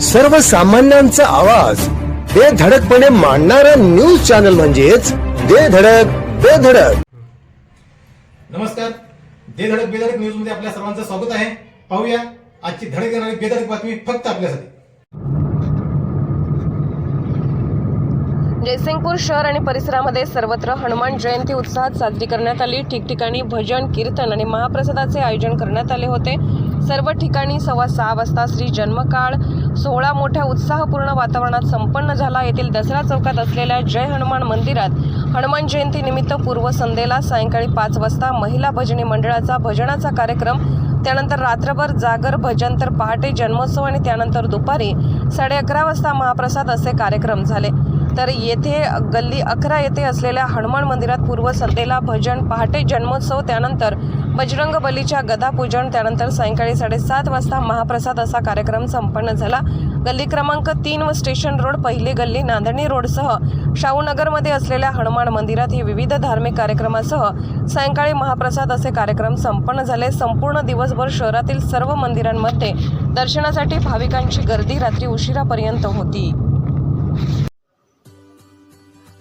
सर्वसामान्यांचा आवाज. बेधडकपणे मांडणारा न्यूज चॅनल म्हणजेच बेधडक बेधडक नमस्कार. दे धडक बेधडक न्यूजमध्ये आपल्या सर्वांचं स्वागत आहे. पाहूया आजची धडक येणारी बेधडक बातमी फक्त आपल्यासाठी. जयसिंगपूर शहर आणि परिसरामध्ये सर्वत्र हनुमान जयंती उत्साहात साजरी करण्यात आली. ठिकठिकाणी भजन कीर्तन आणि महाप्रसादाचे आयोजन करण्यात आले होते. सर्व ठिकाणी सव्वा सहा वाजता श्री जन्मकाळ सोहळा मोठ्या उत्साहपूर्ण वातावरणात संपन्न झाला. येथील दसरा चौकात असलेल्या जय हनुमान मंदिरात हनुमान जयंतीनिमित्त पूर्वसंध्येला सायंकाळी पाच वाजता महिला भजनी मंडळाचा भजनाचा कार्यक्रम त्यानंतर रात्रभर जागर भजन तर पहाटे जन्मोत्सव आणि त्यानंतर दुपारी साडे अकरा वाजता महाप्रसाद असे कार्यक्रम झाले. तर येथे गल्ली अकरा येथे असलेल्या हनुमान मंदिरात पूर्वसंध्येला भजन पहाटे जन्मोत्सव त्यानंतर बजरंग बलीच्या गदापूजन त्यानंतर सायंकाळी साडेसात वाजता महाप्रसाद असा कार्यक्रम संपन्न झाला. गल्ली क्रमांक तीन व स्टेशन रोड पहिली गल्ली नांदणी रोडसह शाहूनगरमध्ये असलेल्या हनुमान मंदिरात हे विविध धार्मिक कार्यक्रमासह सायंकाळी महाप्रसाद असे कार्यक्रम संपन्न झाले. संपूर्ण दिवसभर शहरातील सर्व मंदिरांमध्ये दर्शनासाठी भाविकांची गर्दी रात्री उशिरापर्यंत होती.